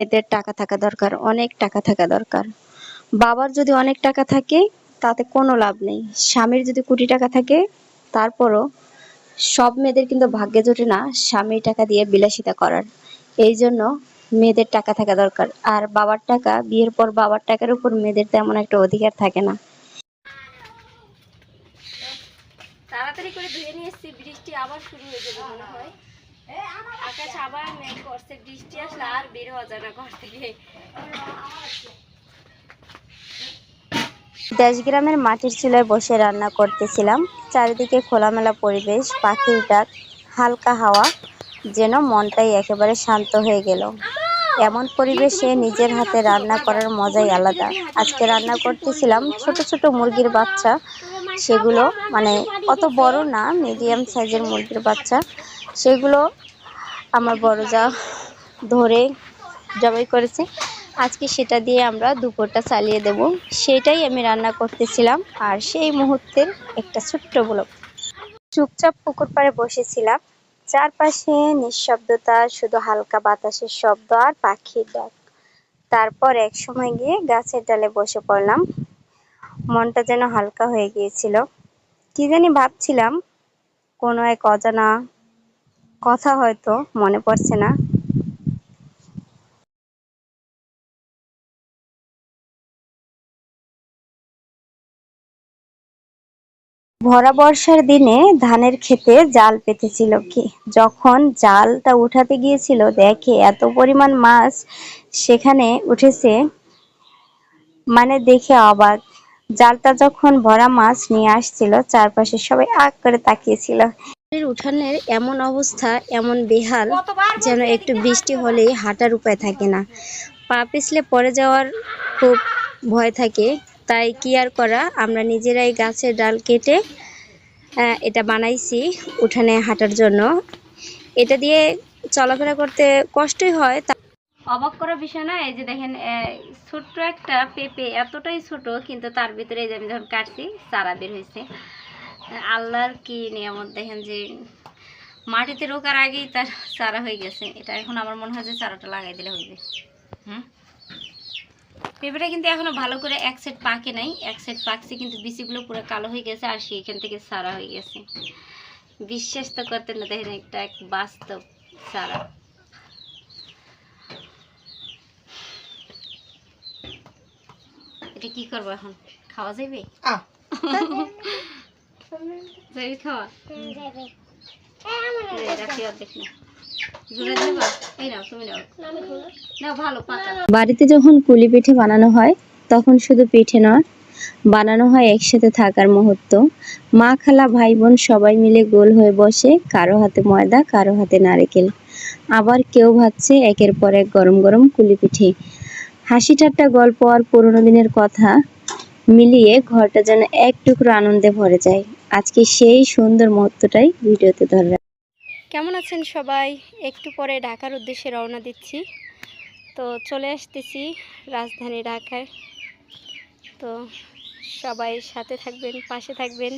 এদের টাকা থাকা দরকার, অনেক টাকা থাকা দরকার। বাবার যদি অনেক টাকা থাকে, তাতে কোনো লাভ নেই। স্বামীর যদি কোটি টাকা থাকে, তারপরও সব মেয়েদের কিন্তু ভাগ্যে জোটে না স্বামীর টাকা দিয়ে বিলাসিতা করার। এই জন্য মেয়েদের টাকা থাকা দরকার। আর বাবার টাকা, বিয়ের পর বাবার টাকার উপর মেয়েদের তেমন একটা অধিকার থাকে না। তাড়াতাড়ি করে ধুয়ে নিয়ে এসেছি, বৃষ্টি আবার শুরু হয়ে যাবে মনে হয়। আকাশ আবার মেঘ করছে বৃষ্টি আসলে আর বের হওয়া যায় না ঘর থেকে। দেশ গ্রামের মাটির চুলায় বসে রান্না করতেছিলাম। চারিদিকে খোলামেলা পরিবেশ পাখির ডাক হালকা হাওয়া যেন মনটাই একেবারে শান্ত হয়ে গেল। এমন পরিবেশে নিজের হাতে রান্না করার মজাই আলাদা। আজকে রান্না করতেছিলাম ছোট ছোট মুরগির বাচ্চা। সেগুলো মানে অত বড় না মিডিয়াম সাইজের মুরগির বাচ্চা। সেগুলো আমার বড় যা ধরে জবাই করেছে। আজকে সেটা দিয়ে আমরা দুপুরটা চালিয়ে দেব। সেটাই আমি রান্না করতেছিলাম আর সেই মুহূর্তের একটা ছোট্ট ব্লগ। চুপচাপ পুকুর পাড়ে বসেছিলাম। চারপাশে নিঃশব্দতা, শুধু হালকা বাতাসের শব্দ আর পাখির ডাক। তারপর এক সময় গিয়ে গাছের ডালে বসে পড়লাম। মনটা যেন হালকা হয়ে গিয়েছিল। কি জানি ভাবছিলাম, কোনো এক অজানা কথা হয়তো মনে পড়ছে না। ভরা বর্ষার দিনে ধানের ক্ষেতে জাল পেতেছিল কি? যখন জালটা উঠাতে গিয়েছিল, দেখে এত পরিমাণ মাছ সেখানে উঠেছে মানে দেখে অবাক। জালটা যখন ভরা মাছ নিয়ে আসছিল, চারপাশে সবাই আগ করে তাকিয়েছিল। উঠানের এমন অবস্থা এমন বেহাল যেন একটু বৃষ্টি হলেই হাঁটার উপায় থাকে না। পা পিছলে পড়ে যাওয়ার খুব ভয় থাকে তাই কি আর করা? আমরা নিজেরাই গাছের ডাল কেটে এটা বানাইছি উঠানে হাঁটার জন্য। এটা দিয়ে চলাফেরা করতে কষ্টই হয় অবাক করার বিষয় না এই যে দেখেন ছোট্ট একটা পেঁপে এতটাই ছোট কিন্তু তার ভিতরে এই যে আমি যখন কাটছি চারা বের হয়েছে। আল্লাহর কি নিয়ামত? দেখেন যে মাটিতে রোকার আগেই তার চারা হয়ে গেছে। এটা এখন আমার মনে হয় যে চারাটা লাগাই দিলে হইবে। হুম? পেঁপেটা কিন্তু এখনও ভালো করে এক সেট পাকে নাই। এক সেট পাকছে কিন্তু বিচিগুলো পুরো কালো হয়ে গেছে আর সেইখান থেকে সারা হয়ে গেছে। বিশ্বাস তো করতে না দেখেন একটা এক বাস্তব সারা এটা কি করব এখন? খাওয়া যাবে যাবি খাওয়া? এই রাখি অর্ধেক না। জোরে দেবা? এই নাও তুমি নাও। নাও ভালো পাতা বাড়িতে যখন পুলি পিঠে বানানো হয় তখন শুধু পিঠে নয় বানানো হয় একসাথে থাকার মুহূর্ত। মা খালা ভাই বোন সবাই মিলে গোল হয়ে বসে কারও হাতে ময়দা কারও হাতে নারকেল। আবার কেউ ভাবছে একের পর এক গরম গরম কুলি পিঠে। হাসি ঠাট্টা গল্প আর পুরোনো দিনের কথা মিলিয়ে ঘরটা যেন এক টুকরো আনন্দে ভরে যায়। আজকে সেই সুন্দর মুহূর্তটাই ভিডিওতে ধরে কেমন আছেন সবাই? একটু পরে ঢাকার উদ্দেশ্যে রওনা দিচ্ছি। তো চলে আসতেছি রাজধানী ঢাকায়। তো সবাই সাথে থাকবেন, পাশে থাকবেন।